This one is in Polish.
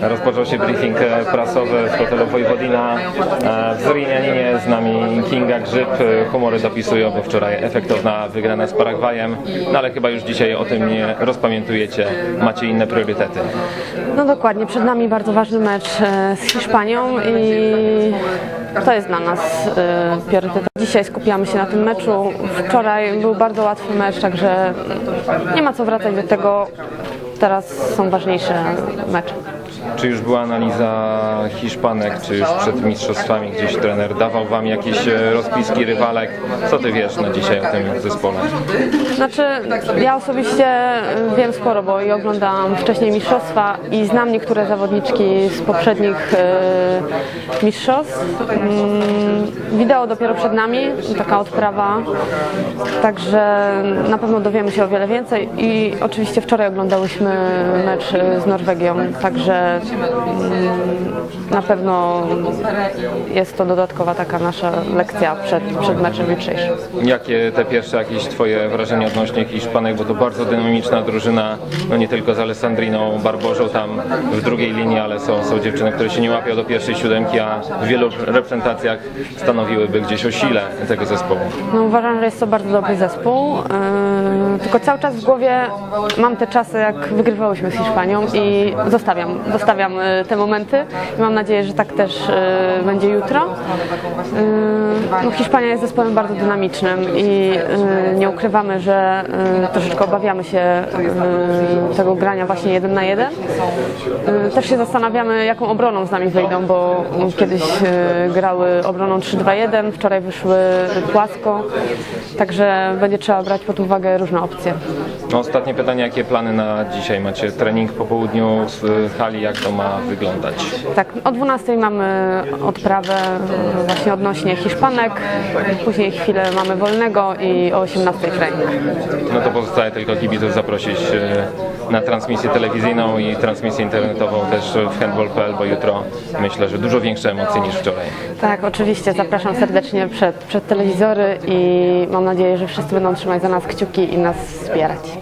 Rozpoczął się briefing e, prasowy w hotelu Wojwodina. E, W Zorianianinie z nami Kinga Grzyb. E, Humory dopisują, bo wczoraj efektowna wygrana z Paragwajem. No ale chyba już dzisiaj o tym nie rozpamiętujecie. Macie inne priorytety. No dokładnie, przed nami bardzo ważny mecz z Hiszpanią i to jest dla nas priorytet. Dzisiaj skupiamy się na tym meczu. Wczoraj był bardzo łatwy mecz, także nie ma co wracać do tego. Teraz są ważniejsze mecze. Czy już była analiza Hiszpanek, czy już przed mistrzostwami gdzieś trener dawał wam jakieś e, rozpiski rywalek? Co ty wiesz na dzisiaj o tym zespole? Znaczy, ja osobiście y, wiem sporo, bo i oglądałam wcześniej mistrzostwa i znam niektóre zawodniczki z poprzednich y, mistrzostw. Mm, Wideo dopiero przed nami, taka odprawa, także na pewno dowiemy się o wiele więcej i oczywiście wczoraj oglądałyśmy mecz z Norwegią, także mm, na pewno jest to dodatkowa taka nasza lekcja przed, przed meczem jutrzejszym. Jakie te pierwsze jakieś twoje wrażenia odnośnie Hiszpanek, bo to bardzo dynamiczna drużyna, no nie tylko z Alessandriną Barbożą tam w drugiej linii, ale są, są dziewczyny, które się nie łapią do pierwszej siódemki, a w wielu reprezentacjach stanowiłyby gdzieś o sile tego zespołu. No uważam, że jest to bardzo dobry zespół. Yy, tylko cały czas w głowie mam te czasy, jak wygrywałyśmy z Hiszpanią i zostawiam, zostawiam yy, te momenty i mam nadzieję, że tak też yy, będzie jutro. Yy, no, Hiszpania jest zespołem bardzo dynamicznym i nie ukrywamy, że troszeczkę obawiamy się tego grania właśnie jeden na jeden. Też się zastanawiamy, jaką obroną z nami wyjdą, bo kiedyś grały obroną 3-2-1, wczoraj wyszły płasko, także będzie trzeba brać pod uwagę różne opcje. No, ostatnie pytanie, jakie plany na dzisiaj macie? Trening po południu w hali, jak to ma wyglądać? Tak, o 12 mamy odprawę właśnie odnośnie Hiszpanek, później chwilę mamy wolnego i o 18 trening. No to pozostaje tylko kibiców zaprosić e, na transmisję telewizyjną i transmisję internetową też w handball.pl, bo jutro myślę, że dużo większe emocje niż wczoraj. Tak, oczywiście, zapraszam serdecznie przed, przed telewizory i mam nadzieję, że wszyscy będą trzymać za nas kciuki i nas wspierać.